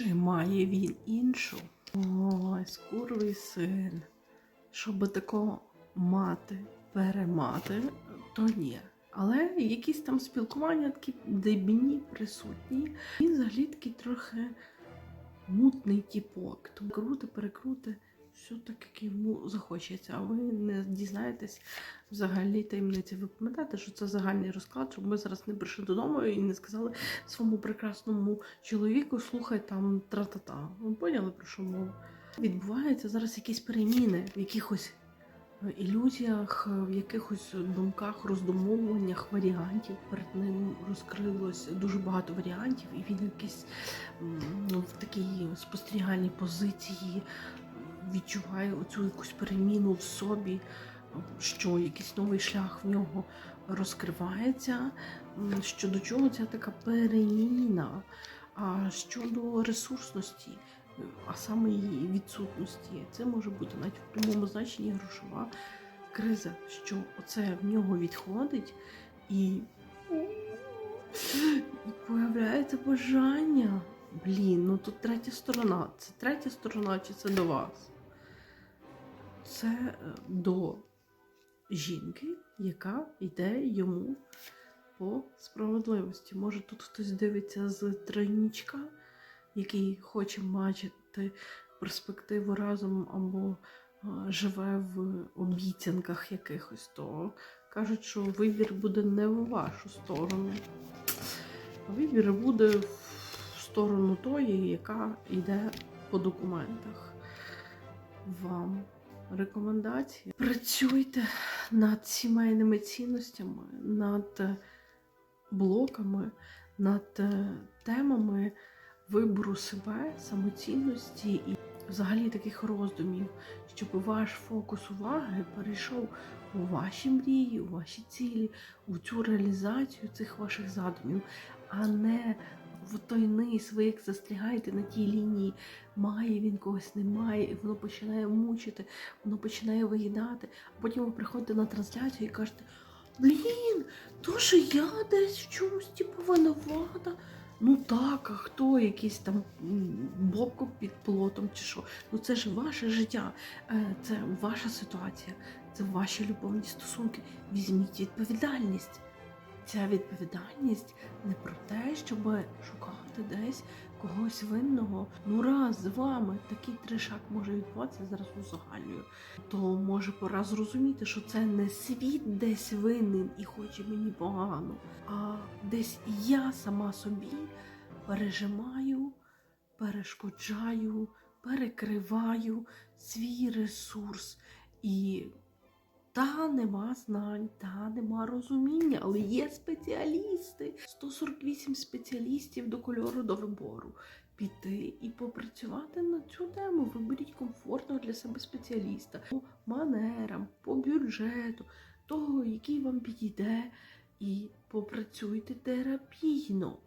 Чи має він іншу? Ой, скурвий син. Щоб такого мати, перемати, то ні. Але якісь там спілкування такі дебіні присутні. Він взагалі такий трохи мутний тіпок. Тому круте, перекрути, все так, як йому захочеться. А ви не дізнаєтесь взагалі таємниці. Ви пам'ятаєте, що це загальний розклад, щоб ми зараз не прийшли додому і не сказали своєму прекрасному чоловіку, слухай там тра-та-та. Ви поняли про що мова? Відбуваються зараз якісь переміни в якихось е, ілюзіях, е, в якихось думках, роздумовуваннях варіантів. Перед ним розкрилось дуже багато варіантів, і він якийсь ну, в такій спостерігальній позиції відчуває оцю якусь переміну в собі, що якийсь новий шлях в нього розкривається. Щодо чого ця така переміна? А щодо ресурсності, а саме її відсутності, це може бути навіть в прямому значенні грошова криза, що оце в нього відходить і, і появляється бажання. Блін, ну тут третя сторона. Це третя сторона, чи це до вас? Це е, до жінки, яка йде йому по справедливості. Може, тут хтось дивиться з тройнічка, який хоче бачити перспективу разом або живе в обіцянках якихось, то кажуть, що вибір буде не в вашу сторону. а Вибір буде в сторону тої, яка йде по документах. Вам рекомендації. Працюйте над сімейними цінностями, над е, блоками, над е, темами вибору себе, самоцінності і взагалі таких роздумів, щоб ваш фокус уваги перейшов у ваші мрії, у ваші цілі, у цю реалізацію цих ваших задумів, а не в той низ, ви як застрягаєте на тій лінії, має він когось, немає, і воно починає мучити, воно починає виїдати. А потім ви приходите на трансляцію і кажете: Блін, то що я десь в чомусь типу винувата. Ну так, а хто якийсь там бобко під плотом чи що? Ну це ж ваше життя, е, це ваша ситуація, це ваші любовні стосунки. Візьміть відповідальність. Ця відповідальність не про те, щоб шукати десь когось винного. Ну раз з вами такий трешак може відбуватися зараз узагальнюю. То може пора зрозуміти, що це не світ десь винен і хоче мені погано, а десь я сама собі пережимаю, перешкоджаю, перекриваю свій ресурс і. Та нема знань, та нема розуміння, але є спеціалісти. 148 спеціалістів до кольору до вибору. Піти і попрацювати на цю тему. Виберіть комфортного для себе спеціаліста по манерам, по бюджету, того, який вам підійде, і попрацюйте терапійно.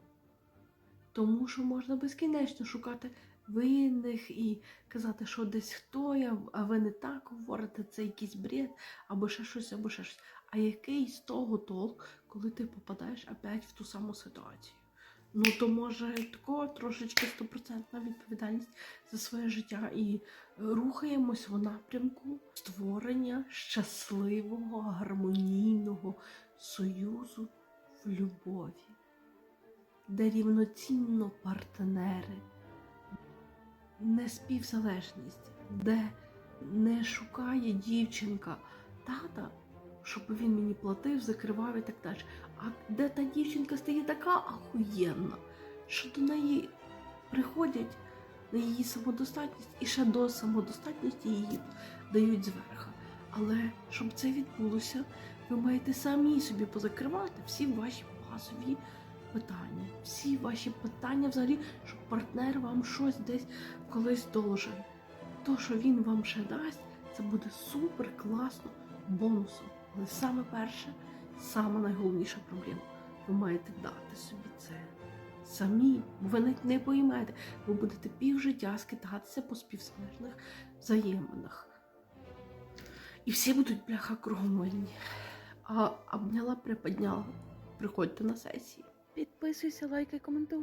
Тому що можна безкінечно шукати винних і казати, що десь хто я, а ви не так говорите, це якийсь бред, або ще щось, або ще щось. А який з того толк, коли ти попадаєш опять в ту саму ситуацію? Ну то може тако трошечки стопроцентна відповідальність за своє життя і рухаємось в напрямку створення щасливого, гармонійного союзу в любові, де рівноцінно партнери не співзалежність, де не шукає дівчинка тата, щоб він мені платив, закривав і так далі. А де та дівчинка стає така ахуєнна, що до неї приходять на її самодостатність і ще до самодостатності її дають зверха. Але щоб це відбулося, ви маєте самі собі позакривати всі ваші базові питання, всі ваші питання взагалі, щоб партнер вам щось десь колись должен. То, що він вам ще дасть, це буде супер класно бонусом. Але саме перше, саме найголовніша проблема. Ви маєте дати собі це самі. Ви навіть не поймете. Ви будете півжиття скитатися по співсмежних взаєминах. І всі будуть бляха кругом. А обняла, приподняла. Приходьте на сесії. depois like e comentou